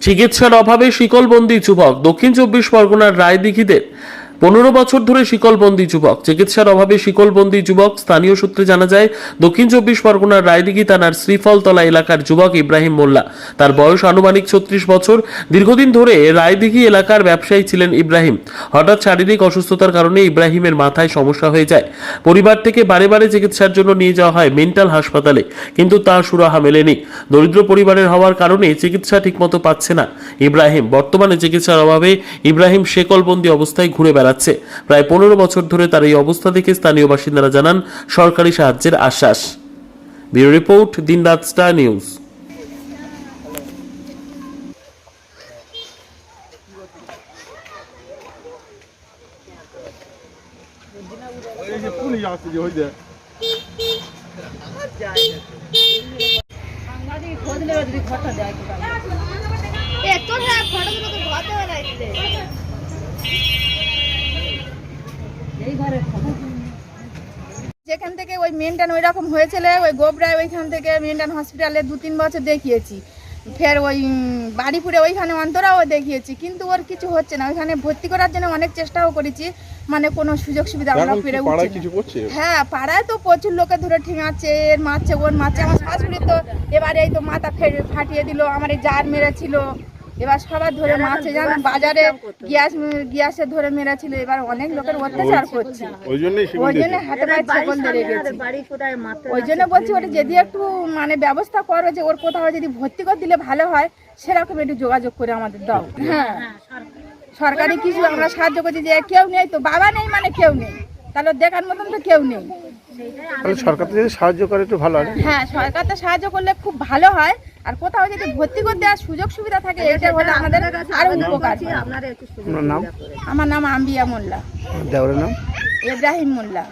চিকিৎসার অভাবে শিকলবন্দি যুবক দক্ষিণ চব্বিশ পরগনার রায়দিঘিতে পনেরো বছর ধরে শিকলবন্দি যুবক। চিকিৎসার অভাবে শিকলবন্দি যুবক, স্থানীয় সূত্রে জানা যায়, দক্ষিণ চব্বিশ পরগনার রায়দিঘি থানার শ্রীফলতলা এলাকার যুবক ইব্রাহিম মোল্লা। তার বয়স আনুমানিক ছত্রিশ বছর। দীর্ঘদিন ধরে রায়দিঘি এলাকার ব্যবসায়ী ছিলেন ইব্রাহিম। হঠাৎ শারীরিক অসুস্থতার কারণে ইব্রাহিমের মাথায় সমস্যা হয়ে যায়। পরিবার থেকে বারে বারে চিকিৎসার জন্য নিয়ে যাওয়া হয় মেন্টাল হাসপাতালে, কিন্তু তা সুরাহা মেলেনি। দরিদ্র পরিবারের হওয়ার কারণে চিকিৎসা ঠিকমতো পাচ্ছে না ইব্রাহিম। বর্তমানে চিকিৎসার অভাবে ইব্রাহিম শেকলবন্দি অবস্থায় ঘুরে বেড়াচ্ছে প্রায় পনেরো বছর ধরে তার এই অবস্থা থেকে স্থানীয় বাসিন্দারা জানান, সরকারি সাহায্যের আশ্বাস। ব্যুরো রিপোর্ট, দিনরাত স্টার নিউজ। যেখান থেকে ওই মেনটেন ওই রকম হয়েছিল ওই গোবরায় ওইখান থেকে মেনটেন হসপিটালে দু তিন বছর দেখিয়েছি। ফের ওই বাড়িপুরে ওইখানে অন্তরাও দেখিয়েছি কিন্তু ওর কিছু হচ্ছে না। ওইখানে ভর্তি করার জন্য অনেক চেষ্টাও করেছি মানে কোনো সুযোগ সুবিধা আমরা পেরে উঠছি হ্যাঁ পাড়ায় তো প্রচুর লোকে ধরে ঠিঙাচ্ছে এর মারছে ওর মারছে। আমার শাশুড়ি তো এবারে এই তো মাথা ফাটিয়ে দিল আমার এই জার মেরেছিল। এবার সবার ধরে মারছে জানো বাজারে গ্যাস গ্যাসে ধরে মেরেছিল এবার অনেক লোকের অত্যাচার করছে। ওই জন্য হাতে পায়ে ছাগল ধরে গেছে। বাড়ি কোথায় মাত্র ওই জন্য বলছি ওটা যদি একটু মানে ব্যবস্থা করো যে ওর কোথাও যদি ভর্তি করে দিলে ভালো হয় সেরকম একটু যোগাযোগ করে আমাদের দাও। হ্যাঁ সরকারি। কিছু আমরা সাহায্য করছি যে কেউ নেই তো বাবা নেই মানে কেউ নেই। তাহলে দেখার মতন তো কেউ নেই। সরকার যদি সাহায্য করে একটু ভালো হয়। হ্যাঁ সরকার তো সাহায্য করলে খুব ভালো হয়। আর কোথাও যদি ভর্তি করতে দেওয়ার সুযোগ সুবিধা থাকে এটা হলে আমাদের আরও উপকার। আপনারা একটু সুবিধা আপনার নাম? আমার নাম আম্বিয়া মোল্লা। নাম? ইব্রাহিম মোল্লা।